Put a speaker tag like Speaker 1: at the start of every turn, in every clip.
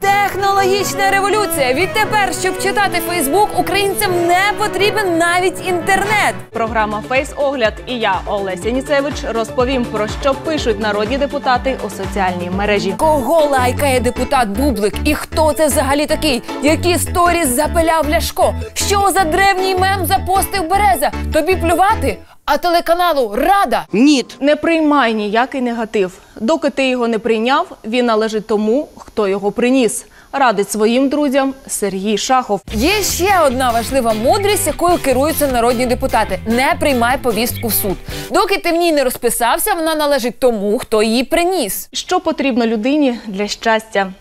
Speaker 1: Технологічна революція. Відтепер, щоб читати Фейсбук, українцям не потрібен навіть інтернет.
Speaker 2: Програма Фейс-огляд і я, Олеся Ніцевич, розповім про що пишуть народні депутати у соціальній мережі.
Speaker 1: Кого лайкає депутат Бублик? І хто це взагалі такий? Які сторіс запиляв Ляшко? Що за древній мем запостив Береза? Тобі плювати? А телеканалу Рада?
Speaker 3: Ніт.
Speaker 2: Не приймай ніякий негатив. Доки ти його не прийняв, він належить тому, хто його приніс. Радить своїм друзям Сергій Шахов.
Speaker 1: Є ще одна важлива мудрість, якою керуються народні депутати: не приймай повістку в суд. Доки ти в ній не розписався, вона належить тому, хто її приніс.
Speaker 2: Що потрібно людині для щастя?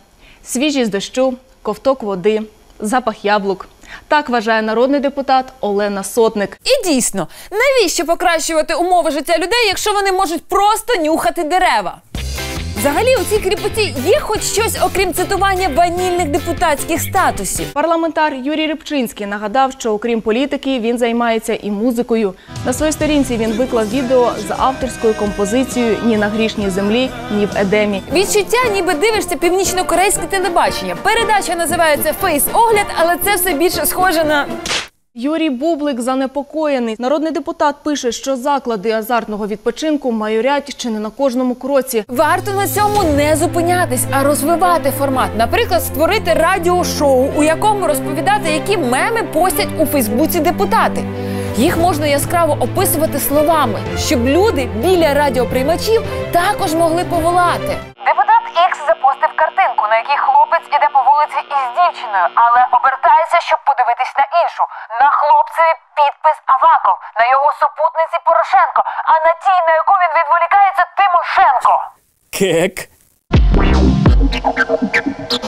Speaker 2: Свіжість дощу, ковток води, запах яблук. Так вважає народний депутат Олена Сотник.
Speaker 1: І дійсно, навіщо покращувати умови життя людей, якщо вони можуть просто нюхати дерева? Взагалі, у цій кріпоті є хоч щось, окрім цитування ванільних депутатських статусів.
Speaker 2: Парламентар Юрій Рибчинський нагадав, що окрім політики він займається і музикою. На своїй сторінці він виклав відео з авторською композицією Ні на грішній землі, ні в Едемі.
Speaker 1: Відчуття, ніби дивишся північно-корейське телебачення. Передача називається Фейс-огляд, але це все більше схоже на
Speaker 2: Юрій Бублик занепокоєний. Народний депутат пише, що заклади азартного відпочинку майорять чи не на кожному кроці.
Speaker 1: Варто на цьому не зупинятись, а розвивати формат. Наприклад, створити радіошоу, у якому розповідати, які меми постять у Фейсбуці депутати. Їх можна яскраво описувати словами, щоб люди біля радіоприймачів також могли поволати. Картинку, на якій хлопець іде по вулиці із дівчиною, але обертається, щоб подивитись на іншу. На хлопцеві підпис Аваков, на його супутниці Порошенко, а на тій, на яку він відволікається, Тимошенко.
Speaker 3: Кек.